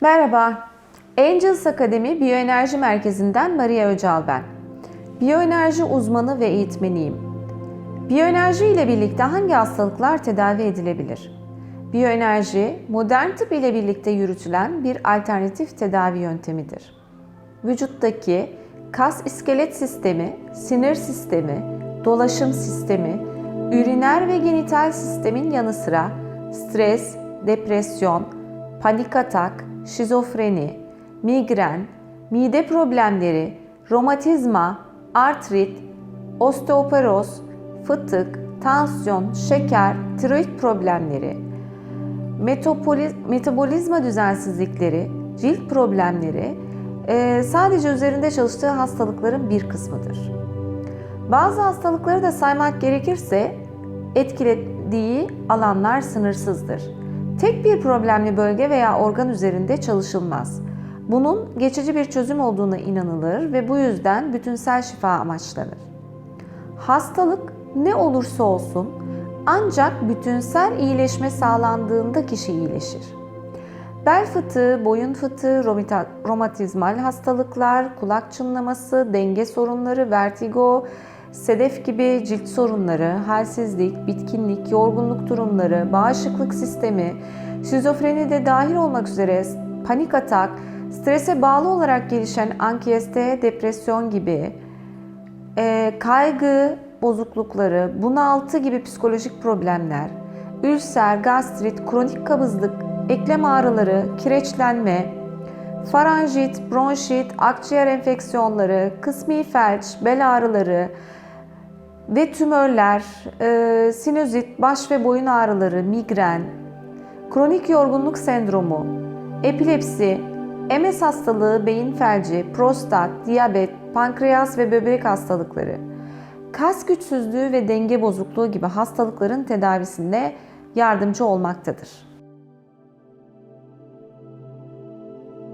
Merhaba, Angels Akademi Biyoenerji Merkezi'nden Maria Öcal ben. Biyoenerji uzmanı ve eğitmeniyim. Biyoenerji ile birlikte hangi hastalıklar tedavi edilebilir? Biyoenerji, modern tıp ile birlikte yürütülen bir alternatif tedavi yöntemidir. Vücuttaki kas iskelet sistemi, sinir sistemi, dolaşım sistemi, üriner ve genital sistemin yanı sıra stres, depresyon, panik atak, şizofreni, migren, mide problemleri, romatizma, artrit, osteoporoz, fıtık, tansiyon, şeker, tiroid problemleri, metabolizma düzensizlikleri, cilt problemleri eee, sadece üzerinde çalıştığı hastalıkların bir kısmıdır. Bazı hastalıkları da saymak gerekirse etkilediği alanlar sınırsızdır. Tek bir problemli bölge veya organ üzerinde çalışılmaz. Bunun geçici bir çözüm olduğuna inanılır ve bu yüzden bütünsel şifa amaçlanır. Hastalık ne olursa olsun ancak bütünsel iyileşme sağlandığında kişi iyileşir. Bel fıtığı, boyun fıtığı, romatizmal hastalıklar, kulak çınlaması, denge sorunları, vertigo, sedef gibi cilt sorunları, halsizlik, bitkinlik, yorgunluk durumları, bağışıklık sistemi, şizofreni de dahil olmak üzere panik atak, strese bağlı olarak gelişen anksiyete, depresyon gibi e, kaygı bozuklukları, bunaltı gibi psikolojik problemler, ülser, gastrit, kronik kabızlık, eklem ağrıları, kireçlenme, faranjit, bronşit, akciğer enfeksiyonları, kısmi felç, bel ağrıları ve tümörler, e, sinüzit, baş ve boyun ağrıları, migren, kronik yorgunluk sendromu, epilepsi, MS hastalığı, beyin felci, prostat, diyabet, pankreas ve böbrek hastalıkları, kas güçsüzlüğü ve denge bozukluğu gibi hastalıkların tedavisinde yardımcı olmaktadır.